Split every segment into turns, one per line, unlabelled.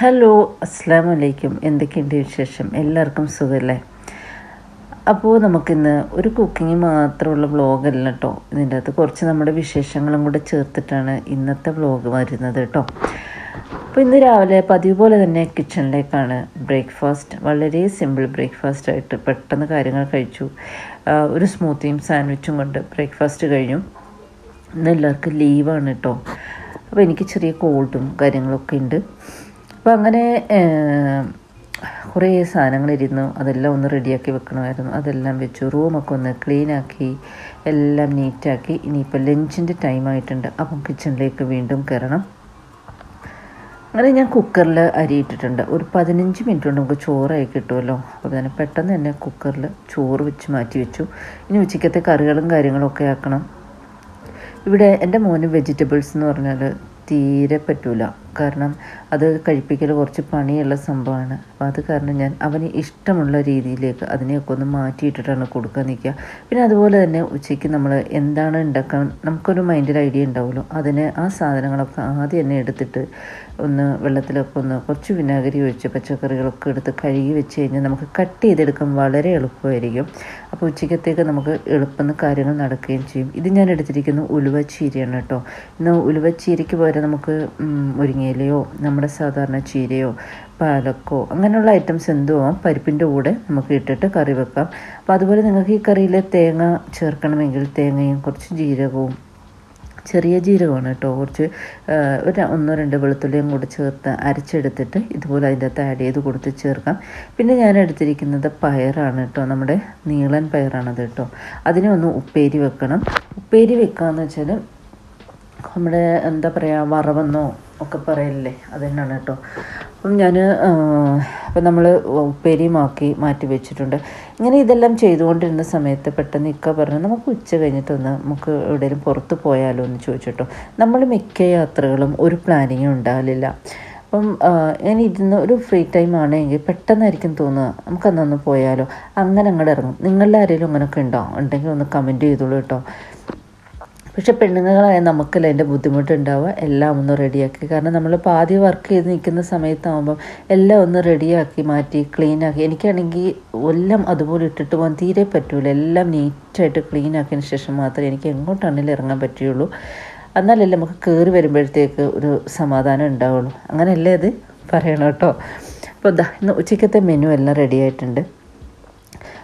Hello അസ്സാം വലൈക്കും എന്തൊക്കെയുണ്ട് വിശേഷം? എല്ലാവർക്കും സുഖമല്ലേ അപ്പോൾ നമുക്കിന്ന് ഒരു കുക്കിംഗ് മാത്രമുള്ള വ്ളോഗല്ല കേട്ടോ ഇതിന്റെ അകത്ത് കുറച്ച് നമ്മുടെ വിശേഷങ്ങളും കൂടെ ചേർത്തിട്ടാണ് ഇന്നത്തെ വ്ളോഗ് വരുന്നത് കേട്ടോ അപ്പോൾ ഇന്ന് രാവിലെ പതിവ് പോലെ തന്നെ കിച്ചണിലേക്കാണ് ബ്രേക്ക്ഫാസ്റ്റ് വളരെ സിമ്പിൾ ബ്രേക്ക്ഫാസ്റ്റ് ആയിട്ട് പെട്ടെന്ന് കാര്യങ്ങൾ കഴിച്ചു. ഒരു സ്മൂത്തിയും സാൻഡ്വിച്ചും കൊണ്ട് ബ്രേക്ക്ഫാസ്റ്റ് കഴിഞ്ഞു. ഇന്ന് എല്ലാവർക്കും ലീവാണ് കേട്ടോ അപ്പോൾ എനിക്ക് ചെറിയ കോൾഡും കാര്യങ്ങളൊക്കെ ഉണ്ട്. അപ്പോൾ അങ്ങനെ കുറേ സാധനങ്ങളിരുന്നു. അതെല്ലാം ഒന്ന് റെഡിയാക്കി വെക്കണമായിരുന്നു. അതെല്ലാം വെച്ചു. റൂമൊക്കെ ഒന്ന് ക്ലീനാക്കി എല്ലാം നീറ്റാക്കി. ഇനിയിപ്പോൾ ലഞ്ചിന്റെ ടൈമായിട്ടുണ്ട്. അപ്പം കിച്ചണിലേക്ക് വീണ്ടും കയറണം. അങ്ങനെ ഞാൻ കുക്കറിൽ അരി ഇട്ടിട്ടുണ്ട്. ഒരു പതിനഞ്ച് മിനിറ്റ് കൊണ്ട് നമുക്ക് ചോറായി കിട്ടുമല്ലോ. അപ്പോൾ തന്നെ പെട്ടെന്ന് തന്നെ കുക്കറിൽ ചോറ് വെച്ച് മാറ്റി വെച്ചു. ഇനി ഉച്ചക്കത്തെ കറികളും കാര്യങ്ങളൊക്കെ ആക്കണം. ഇവിടെ എന്റെ മോന് വെജിറ്റബിൾസ് എന്ന് പറഞ്ഞാൽ തീരെ പറ്റൂല. കാരണം അത് കഴിപ്പിക്കൽ കുറച്ച് പണിയുള്ള സംഭവമാണ്. അപ്പോൾ അത് കാരണം ഞാൻ അവന് ഇഷ്ടമുള്ള രീതിയിലേക്ക് അതിനെയൊക്കെ ഒന്ന് മാറ്റിയിട്ടിട്ടാണ് കൊടുക്കാൻ നിൽക്കുക. പിന്നെ അതുപോലെ തന്നെ ഉച്ചയ്ക്ക് നമ്മൾ എന്താണ് ഉണ്ടാക്കാൻ നമുക്കൊരു മൈൻഡിൽ ഐഡിയ ഉണ്ടാവുമല്ലോ. അതിന് ആ സാധനങ്ങളൊക്കെ ആദ്യം തന്നെ എടുത്തിട്ട് ഒന്ന് വെള്ളത്തിലൊക്കെ ഒന്ന് കുറച്ച് വിനാഗിരി ഒഴിച്ച് പച്ചക്കറികളൊക്കെ എടുത്ത് കഴുകി വെച്ച് കഴിഞ്ഞാൽ നമുക്ക് കട്ട് ചെയ്തെടുക്കാൻ വളരെ എളുപ്പമായിരിക്കും. അപ്പോൾ ഉച്ചക്കത്തേക്ക് നമുക്ക് എളുപ്പം കാര്യങ്ങൾ നടക്കുകയും ചെയ്യും. ഇത് ഞാൻ എടുത്തിരിക്കുന്ന ഉലുവച്ചീരയാണ് കേട്ടോ. ഇന്ന് ഉലുവച്ചീരയ്ക്ക് പകരം നമുക്ക് ഉം, മുരിങ്ങയിലയോ നമ്മുടെ സാധാരണ ചീരയോ പാലക്കോ അങ്ങനെയുള്ള ഐറ്റംസ് എന്തും ആവാം പരിപ്പിന്റെ കൂടെ നമുക്ക് ഇട്ടിട്ട് കറി വെക്കാം. അപ്പോൾ അതുപോലെ നിങ്ങൾക്ക് ഈ കറിയിൽ തേങ്ങ ചേർക്കണമെങ്കിൽ തേങ്ങയും കുറച്ച് ജീരകവും ചെറിയ ജീരകമാണ് കേട്ടോ. കുറച്ച് ഒരു ഒന്നോ രണ്ടോ വെളുത്തുള്ളിയും കൂടി ചേർത്ത് അരച്ചെടുത്തിട്ട് ഇതുപോലെ അതിന്റെ അകത്ത് ആഡ് ചെയ്ത് കൊടുത്ത് ചേർക്കാം. പിന്നെ ഞാൻ എടുത്തിരിക്കുന്നത് പയറാണ് കേട്ടോ. നമ്മുടെ നീളൻ പയറാണത് കേട്ടോ. അതിനെ ഒന്ന് ഉപ്പേരി വെക്കണം. ഉപ്പേരി വെക്കാന്ന് വെച്ചാൽ നമ്മുടെ എന്താ പറയുക വറവെന്നോ ഒക്കെ പറയല്ലേ അത് തന്നെയാണ് കേട്ടോ. അപ്പം ഞാൻ അപ്പം നമ്മൾ ഉപ്പേരിയുമാക്കി മാറ്റി വെച്ചിട്ടുണ്ട്. ഇങ്ങനെ ഇതെല്ലാം ചെയ്തുകൊണ്ടിരുന്ന സമയത്ത് പെട്ടെന്ന് ഇക്ക പറഞ്ഞു നമുക്ക് ഉച്ച കഴിഞ്ഞിട്ടൊന്ന് നമുക്ക് എവിടെയെങ്കിലും പുറത്ത് പോയാലോ? എന്ന് ചോദിച്ചിട്ടോ നമ്മൾ മിക്ക യാത്രകളും ഒരു പ്ലാനിങ്ങും ഉണ്ടാകില്ല അപ്പം ഞാൻ ഇരുന്ന് ഒരു ഫ്രീ ടൈം ആണെങ്കിൽ പെട്ടെന്നായിരിക്കും തോന്നുക നമുക്ക് അന്നൊന്ന് പോയാലോ? അങ്ങനെ അങ്ങോട്ട് ഇറങ്ങും. നിങ്ങളുടെ ആരെങ്കിലും അങ്ങനെയൊക്കെ ഉണ്ടോ? ഉണ്ടെങ്കിൽ ഒന്ന് കമന്റ് ചെയ്തോളൂ കേട്ടോ. പക്ഷെ പെണ്ണുങ്ങളായ നമുക്കല്ല അതിന്റെ ബുദ്ധിമുട്ടുണ്ടാവുക? എല്ലാം ഒന്ന് റെഡിയാക്കി കാരണം നമ്മൾ പാതി വർക്ക് ചെയ്ത് നിൽക്കുന്ന സമയത്താകുമ്പം എല്ലാം ഒന്ന് റെഡിയാക്കി മാറ്റി ക്ലീനാക്കി എനിക്കാണെങ്കിൽ എല്ലാം അതുപോലെ ഇട്ടിട്ട് പോകാൻ തീരെ പറ്റൂല. എല്ലാം നീറ്റായിട്ട് ക്ലീൻ ആക്കിയതിന് ശേഷം മാത്രമേ എനിക്ക് എങ്ങോട്ടാണെങ്കിലും ഇറങ്ങാൻ പറ്റുകയുള്ളൂ എന്നാലല്ലേ നമുക്ക് കയറി വരുമ്പോഴത്തേക്ക് ഒരു സമാധാനം ഉണ്ടാവുള്ളൂ. അങ്ങനെയല്ലേ അത്? പറയണം കേട്ടോ. അപ്പോൾ ദാ ഇന്ന് ഉച്ചക്കത്തെ മെനു എല്ലാം റെഡിയായിട്ടുണ്ട്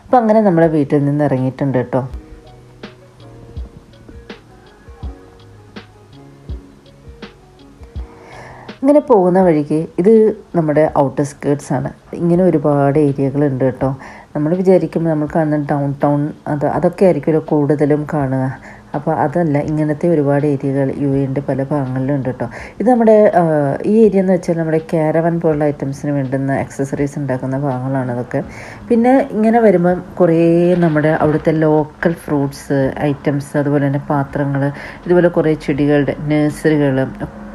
അപ്പോൾ അങ്ങനെ നമ്മളെ വീട്ടിൽ നിന്ന് ഇറങ്ങിയിട്ടുണ്ട് കേട്ടോ. ഇങ്ങനെ പോകുന്ന വഴിക്ക് ഇത് നമ്മുടെ ഔട്ടർ സ്കേർട്സ് ആണ്. ഇങ്ങനെ ഒരുപാട് ഏരിയകളുണ്ട് കേട്ടോ. നമ്മൾ വിചാരിക്കുമ്പോൾ നമ്മൾ കാണുന്ന ഡൗൺ ടൗൺ അത് അതൊക്കെ ആയിരിക്കുമല്ലോ കൂടുതലും കാണുക. അപ്പോൾ അതല്ല ഇങ്ങനത്തെ ഒരുപാട് ഏരിയകൾ യു എന്റെ പല ഭാഗങ്ങളിലും ഉണ്ട് കേട്ടോ. ഇത് നമ്മുടെ ഈ ഏരിയ എന്ന് വെച്ചാൽ നമ്മുടെ കാരവൻ പോലുള്ള ഐറ്റംസിന് വേണ്ടുന്ന അക്സസറീസ് ഉണ്ടാക്കുന്ന ഭാഗങ്ങളാണ് അതൊക്കെ. പിന്നെ ഇങ്ങനെ വരുമ്പം കുറേ നമ്മുടെ അവിടുത്തെ ലോക്കൽ ഫ്രൂട്ട്സ് ഐറ്റംസ് അതുപോലെ തന്നെ പാത്രങ്ങൾ ഇതുപോലെ കുറേ ചെടികളുടെ നഴ്സറികൾ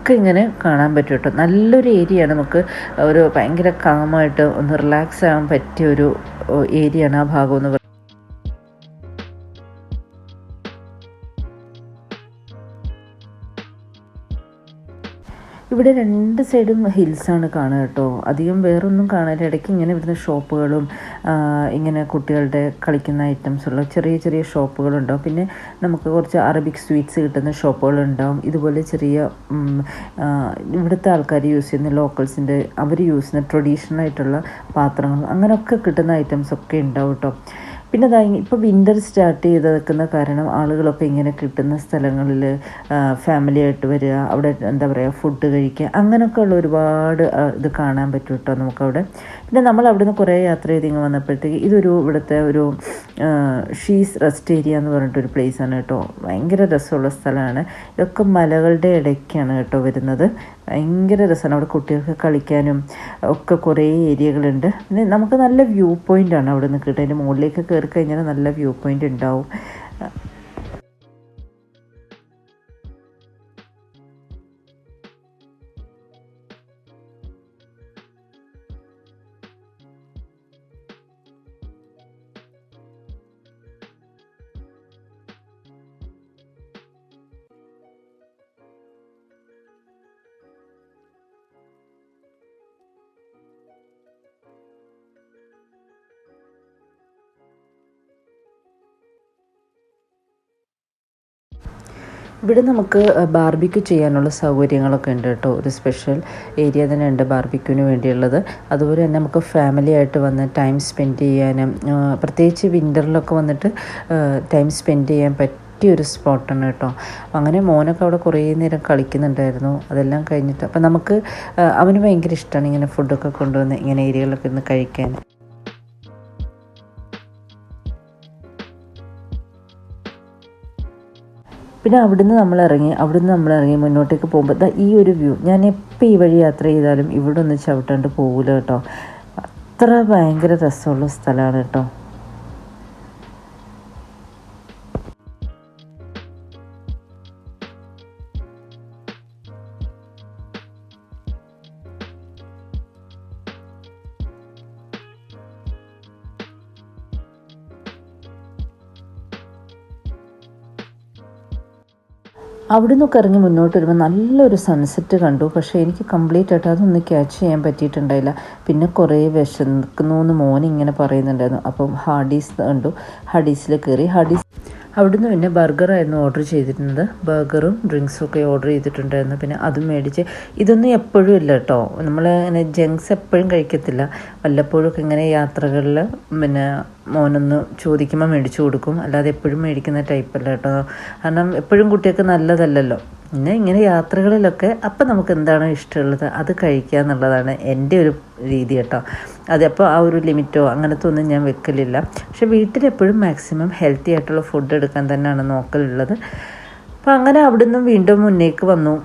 ഒക്കെ ഇങ്ങനെ കാണാൻ പറ്റും കേട്ടോ. നല്ലൊരു ഏരിയയാണ് നമുക്ക് ഒരു ഭയങ്കര കാമായിട്ട് ഒന്ന് റിലാക്സ് ആകാൻ പറ്റിയ ഒരു ഏരിയയാണ് ആ ഭാഗം എന്ന് പറയുന്നത് ഇവിടെ രണ്ട് സൈഡും ഹിൽസാണ് കാണുക കേട്ടോ. അധികം വേറൊന്നും കാണാനില്ല. ഇടയ്ക്ക് ഇങ്ങനെ ഇവിടുന്ന് ഷോപ്പുകളും ഇങ്ങനെ കുട്ടികളുടെ കളിക്കുന്ന ഐറ്റംസുള്ള ചെറിയ ചെറിയ ഷോപ്പുകളുണ്ടാവും പിന്നെ നമുക്ക് കുറച്ച് അറബിക് സ്വീറ്റ്സ് കിട്ടുന്ന ഷോപ്പുകളുണ്ടാവും ഇതുപോലെ ചെറിയ ഇവിടുത്തെ ആൾക്കാർ യൂസ് ചെയ്യുന്ന ലോക്കൽസിന്റെ അവർ യൂസ് ചെയ്യുന്ന ട്രഡീഷണൽ ആയിട്ടുള്ള പാത്രങ്ങൾ അങ്ങനെയൊക്കെ കിട്ടുന്ന ഐറ്റംസ് ഒക്കെ ഉണ്ടാവും കേട്ടോ. പിന്നെ അതാ ഇപ്പോൾ വിന്റർ സ്റ്റാർട്ട് ചെയ്ത് നിൽക്കുന്ന കാരണം ആളുകളൊക്കെ ഇങ്ങനെ കിട്ടുന്ന സ്ഥലങ്ങളിൽ ഫാമിലി ആയിട്ട് വരിക അവിടെ എന്താ പറയുക ഫുഡ് കഴിക്കുക അങ്ങനെയൊക്കെ ഉള്ള ഒരുപാട് ഇത് കാണാൻ പറ്റും കേട്ടോ നമുക്കവിടെ. പിന്നെ നമ്മൾ അവിടെ നിന്ന് കുറേ യാത്ര ചെയ്ത് ഇങ്ങ് വന്നപ്പോഴത്തേക്ക് ഇതൊരു ഇവിടുത്തെ ഒരു ഷീസ് റെസ്റ്റ് ഏരിയ എന്ന് പറഞ്ഞിട്ടൊരു പ്ലേസാണ് കേട്ടോ ഭയങ്കര രസമുള്ള സ്ഥലമാണ്. ഇതൊക്കെ മലകളുടെ ഇടയ്ക്കാണ് കേട്ടോ വരുന്നത്. ഭയങ്കര രസമാണ് അവിടെ കുട്ടികൾക്ക് കളിക്കാനും ഒക്കെ കുറേ ഏരിയകളുണ്ട്. പിന്നെ നമുക്ക് നല്ല വ്യൂ പോയിന്റ് ആണ് അവിടെ നിന്ന് കിട്ടുക. അതിന്റെ മുകളിലേക്ക് കയറി കഴിഞ്ഞാൽ നല്ല വ്യൂ പോയിന്റ് ഉണ്ടാവും. ഇവിടെ നമുക്ക് ബാർബിക്യൂ ചെയ്യാനുള്ള സൗകര്യങ്ങളൊക്കെ ഉണ്ട് കേട്ടോ. ഒരു സ്പെഷ്യൽ ഏരിയ തന്നെ ഉണ്ട് ബാർബിക്യൂവിന് വേണ്ടിയുള്ളത്. അതുപോലെ തന്നെ നമുക്ക് ഫാമിലി ആയിട്ട് വന്ന് ടൈം സ്പെൻഡ് ചെയ്യാനും പ്രത്യേകിച്ച് വിന്ററിലൊക്കെ വന്നിട്ട് ടൈം സ്പെൻഡ് ചെയ്യാൻ പറ്റും ഒരു സ്പോട്ടാണ് കേട്ടോ. അങ്ങനെ മോനൊക്കെ അവിടെ കുറേ നേരം കളിക്കുന്നുണ്ടായിരുന്നു. അതെല്ലാം കഴിഞ്ഞിട്ട് അപ്പം നമുക്ക് അവന് ഭയങ്കര ഇഷ്ടമാണ് ഇങ്ങനെ ഫുഡൊക്കെ കൊണ്ടുവന്ന് ഇങ്ങനെ ഏരിയകളിലൊക്കെ ഇരുന്ന് കഴിക്കാൻ. പിന്നെ അവിടുന്ന് നമ്മൾ ഇറങ്ങി അവിടുന്ന് നമ്മൾ ഇറങ്ങി മുന്നോട്ടേക്ക് പോകുമ്പോൾ ഈ ഒരു വ്യൂ ഞാൻ എപ്പോൾ ഈ വഴി യാത്ര ചെയ്താലും ഇവിടെ ഒന്ന് ചവിട്ടാണ്ട് പോകില്ല കേട്ടോ. അത്ര ഭയങ്കര രസമുള്ള സ്ഥലമാണ് കേട്ടോ. അവിടെ നിന്നൊക്കെ ഇറങ്ങി മുന്നോട്ട് വരുമ്പോൾ നല്ലൊരു സൺസെറ്റ് കണ്ടു. പക്ഷേ എനിക്ക് കംപ്ലീറ്റ് ആയിട്ട് അതൊന്നും ക്യാച്ച് ചെയ്യാൻ പറ്റിയിട്ടുണ്ടായില്ല. പിന്നെ കുറേ വിശക്കുന്നു എന്ന് മോൻ ഇങ്ങനെ പറയുന്നുണ്ടായിരുന്നു. അപ്പം ഹാഡീസ് കണ്ടു. ഹാഡീസിൽ കയറി ഹാഡീസ് അവിടുന്ന് പിന്നെ ബർഗറായിരുന്നു ഓർഡർ ചെയ്തിരുന്നത്. ബർഗറും ഡ്രിങ്ക്സും ഒക്കെ ഓർഡർ ചെയ്തിട്ടുണ്ടായിരുന്നു. പിന്നെ അതും മേടിച്ച് ഇതൊന്നും എപ്പോഴും ഇല്ല കേട്ടോ. നമ്മൾ ഇങ്ങനെ ജങ്ക്സ് എപ്പോഴും കഴിക്കത്തില്ല. വല്ലപ്പോഴും ഒക്കെ ഇങ്ങനെ യാത്രകളിൽ പിന്നെ മോനൊന്ന് ചോദിക്കുമ്പോൾ മേടിച്ചു കൊടുക്കും. അല്ലാതെ എപ്പോഴും മേടിക്കുന്ന ടൈപ്പല്ല കേട്ടോ. കാരണം എപ്പോഴും കുട്ടികൾക്ക് നല്ലതല്ലല്ലോ. പിന്നെ ഇങ്ങനെ യാത്രകളിലൊക്കെ അപ്പം നമുക്ക് എന്താണോ ഇഷ്ടമുള്ളത്? അത് കഴിക്കുക എന്നുള്ളതാണ് എന്റെ ഒരു രീതി കേട്ടോ. അതപ്പോൾ ആ ഒരു ലിമിറ്റോ അങ്ങനത്തെ ഒന്നും ഞാൻ വെക്കലില്ല. പക്ഷെ വീട്ടിലെപ്പോഴും മാക്സിമം ഹെൽത്തി ആയിട്ടുള്ള ഫുഡ് എടുക്കാൻ തന്നെയാണ് നോക്കലുള്ളത്. അപ്പോൾ അങ്ങനെ അവിടുന്ന് വീണ്ടും മുന്നേക്ക് വന്നു.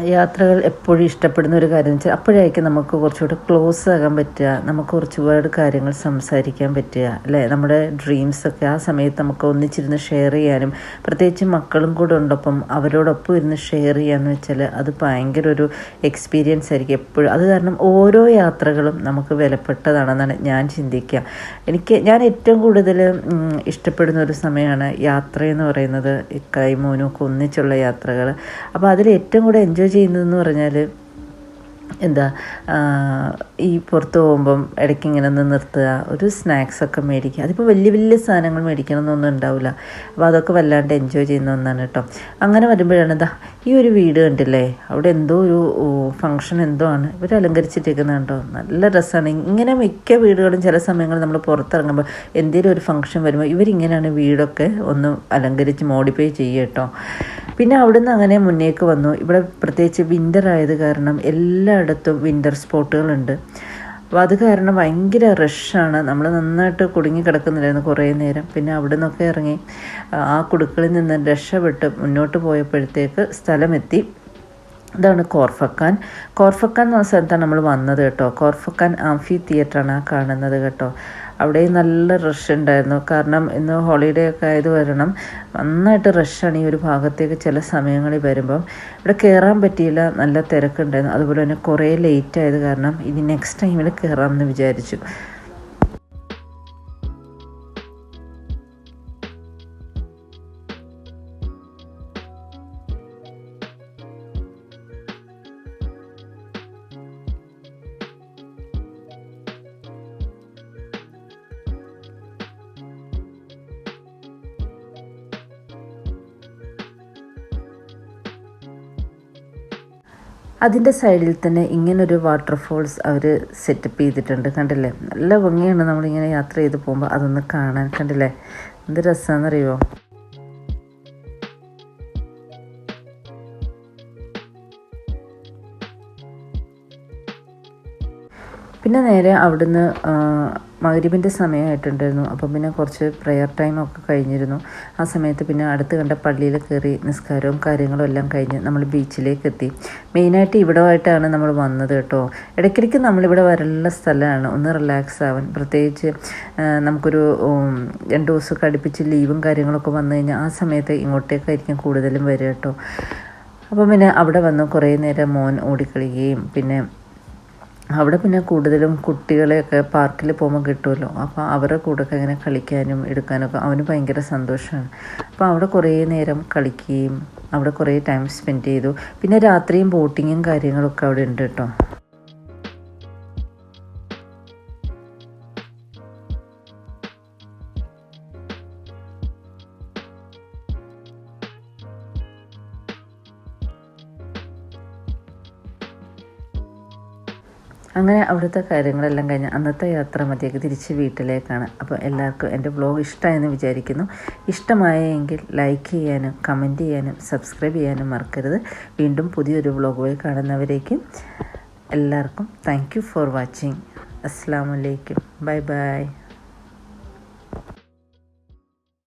യാത്രകൾ എപ്പോഴും ഇഷ്ടപ്പെടുന്ന ഒരു കാര്യം വെച്ചാൽ അപ്പോഴായിരിക്കും നമുക്ക് കുറച്ചുകൂടെ ക്ലോസ് ആകാൻ പറ്റുക. നമുക്ക് കുറച്ചുപാട് കാര്യങ്ങൾ സംസാരിക്കാൻ പറ്റുക അല്ലേ? നമ്മുടെ ഡ്രീംസൊക്കെ ആ സമയത്ത് നമുക്ക് ഒന്നിച്ചിരുന്ന് ഷെയർ ചെയ്യാനും പ്രത്യേകിച്ച് മക്കളും കൂടെ ഉണ്ടപ്പം അവരോടൊപ്പം ഇരുന്ന് ഷെയർ ചെയ്യാന്ന് വെച്ചാൽ അത് ഭയങ്കര ഒരു എക്സ്പീരിയൻസ് ആയിരിക്കും എപ്പോഴും. അത് കാരണം ഓരോ യാത്രകളും നമുക്ക് വിലപ്പെട്ടതാണെന്നാണ് ഞാൻ ചിന്തിക്കുക. എനിക്ക് ഞാൻ ഏറ്റവും കൂടുതൽ ഇഷ്ടപ്പെടുന്ന ഒരു സമയമാണ് യാത്ര എന്ന് പറയുന്നത് ഈ മോനും ഒക്കെ ഒന്നിച്ചുള്ള യാത്രകൾ. അപ്പോൾ അതിൽ ഏറ്റവും കൂടുതൽ എൻജോയ് ചെയ്യുന്നതെന്ന് പറഞ്ഞാൽ എന്താ ഈ പുറത്ത് പോകുമ്പം ഇടയ്ക്ക് ഇങ്ങനെ ഒന്ന് നിർത്തുക ഒരു സ്നാക്സൊക്കെ മേടിക്കുക. അതിപ്പോൾ വലിയ വലിയ സാധനങ്ങൾ മേടിക്കണമെന്നൊന്നും ഉണ്ടാവില്ല. അപ്പോൾ അതൊക്കെ വല്ലാണ്ട് എൻജോയ് ചെയ്യുന്ന ഒന്നാണ് കേട്ടോ അങ്ങനെ വരുമ്പോഴാണ് ഇതാ ഈ ഒരു വീട് കണ്ടില്ലേ? അവിടെ എന്തോ ഒരു ഫങ്ഷൻ എന്തോ ആണ്. ഇവർ അലങ്കരിച്ചിട്ടിരിക്കുന്നത് കണ്ടോ നല്ല രസമാണ് ഇങ്ങനെ മിക്ക വീടുകളും ചില സമയങ്ങളിൽ നമ്മൾ പുറത്തിറങ്ങുമ്പോൾ എന്തെങ്കിലും ഒരു ഫങ്ഷൻ വരുമ്പോൾ ഇവരിങ്ങനെയാണ് വീടൊക്കെ ഒന്ന് അലങ്കരിച്ച് മോഡിഫൈ ചെയ്യുക കേട്ടോ പിന്നെ അവിടുന്ന് അങ്ങനെ മുന്നേക്ക് വന്നു. ഇവിടെ പ്രത്യേകിച്ച് വിന്റർ ആയത് കാരണം എല്ലായിടത്തും വിന്റർ സ്പോട്ടുകളുണ്ട് അപ്പോൾ അത് കാരണം ഭയങ്കര റഷാണ് നമ്മൾ നന്നായിട്ട് കുടുങ്ങി കിടക്കുന്നില്ലായിരുന്നു കുറേ നേരം. പിന്നെ അവിടെ നിന്നൊക്കെ ഇറങ്ങി ആ കുടുക്കളിൽ നിന്ന് രക്ഷപ്പെട്ട് മുന്നോട്ട് പോയപ്പോഴത്തേക്ക് സ്ഥലമെത്തി. ഇതാണ് കോർഫക്കാൻ. കോർഫക്കാൻ എന്ന സ്ഥലത്താണ് നമ്മൾ വന്നത് കേട്ടോ. കോർഫക്കാൻ ആംഫി തിയേറ്ററാണ് ആ കാണുന്നത് കേട്ടോ. അവിടെ നല്ല റഷ് ഉണ്ടായിരുന്നു. കാരണം ഇന്ന് ഹോളിഡേ ഒക്കെ ആയത് വരണം നന്നായിട്ട് റഷാണ് ഈ ഒരു ഭാഗത്തേക്ക് ചില സമയങ്ങളിൽ വരുമ്പം. ഇവിടെ കയറാൻ പറ്റിയില്ല നല്ല തിരക്കുണ്ടായിരുന്നു. അതുപോലെ തന്നെ കുറേ ലേറ്റ് ആയത് കാരണം ഇനി നെക്സ്റ്റ് ടൈമിൽ കയറാമെന്ന് വിചാരിച്ചു. അതിന്റെ സൈഡിൽ തന്നെ ഇങ്ങനൊരു വാട്ടർഫോൾസ് അവർ സെറ്റപ്പ് ചെയ്തിട്ടുണ്ട് കണ്ടില്ലേ? നല്ല ഭംഗിയാണ് നമ്മളിങ്ങനെ യാത്ര ചെയ്ത് പോകുമ്പോൾ അതൊന്ന് കാണാൻ കണ്ടില്ലേ? എന്ത് രസമാണെന്നറിയോ പിന്നെ നേരെ അവിടുന്ന് മകരീബിന്റെ സമയമായിട്ടുണ്ടായിരുന്നു. അപ്പം പിന്നെ കുറച്ച് പ്രെയർ ടൈമൊക്കെ കഴിഞ്ഞിരുന്നു. ആ സമയത്ത് പിന്നെ അടുത്ത് കണ്ട പള്ളിയിൽ കയറി നിസ്കാരവും കാര്യങ്ങളും എല്ലാം കഴിഞ്ഞ് നമ്മൾ ബീച്ചിലേക്ക് എത്തി. മെയിനായിട്ട് ഇവിടമായിട്ടാണ് നമ്മൾ വന്നത് കേട്ടോ. ഇടയ്ക്കിടയ്ക്ക് നമ്മളിവിടെ വരലുള്ള സ്ഥലമാണ്. ഒന്ന് റിലാക്സ് ആവാൻ. പ്രത്യേകിച്ച് നമുക്കൊരു രണ്ട് ദിവസമൊക്കെ അടുപ്പിച്ച് ലീവും കാര്യങ്ങളൊക്കെ വന്നു കഴിഞ്ഞാൽ ആ സമയത്ത് ഇങ്ങോട്ടേക്കായിരിക്കും കൂടുതലും വരിക കേട്ടോ. അപ്പം പിന്നെ അവിടെ വന്ന് കുറേ നേരം മോൻ ഓടിക്കളിക്കുകയും പിന്നെ അവിടെ പിന്നെ കൂടുതലും കുട്ടികളെയൊക്കെ പാർക്കിൽ പോകുമ്പോൾ കിട്ടുമല്ലോ. അപ്പോൾ അവരുടെ കൂടെയൊക്കെ ഇങ്ങനെ കളിക്കാനും എടുക്കാനൊക്കെ അവന് ഭയങ്കര സന്തോഷമാണ്. അപ്പോൾ അവിടെ കുറേ നേരം കളിക്കുകയും അവിടെ കുറേ ടൈം സ്പെൻഡ് ചെയ്തു. പിന്നെ രാത്രിയും ബോട്ടിങ്ങും കാര്യങ്ങളൊക്കെ അവിടെ ഉണ്ട് കേട്ടോ. അങ്ങനെ അവിടുത്തെ കാര്യങ്ങളെല്ലാം കഴിഞ്ഞ് അന്നത്തെ യാത്ര മതിയാക്കി തിരിച്ച് വീട്ടിലേക്കാണ്. അപ്പോൾ എല്ലാവർക്കും എന്റെ ബ്ലോഗ് ഇഷ്ടമായെന്ന് വിചാരിക്കുന്നു. ഇഷ്ടമായെങ്കിൽ ലൈക്ക് ചെയ്യാനും കമന്റ് ചെയ്യാനും സബ്സ്ക്രൈബ് ചെയ്യാനും മറക്കരുത്. വീണ്ടും പുതിയൊരു വ്ലോഗുമായി കാണുന്നവരേക്കും എല്ലാവർക്കും താങ്ക് ഫോർ വാച്ചിങ് അസ്സാമലൈക്കും ബൈ ബൈ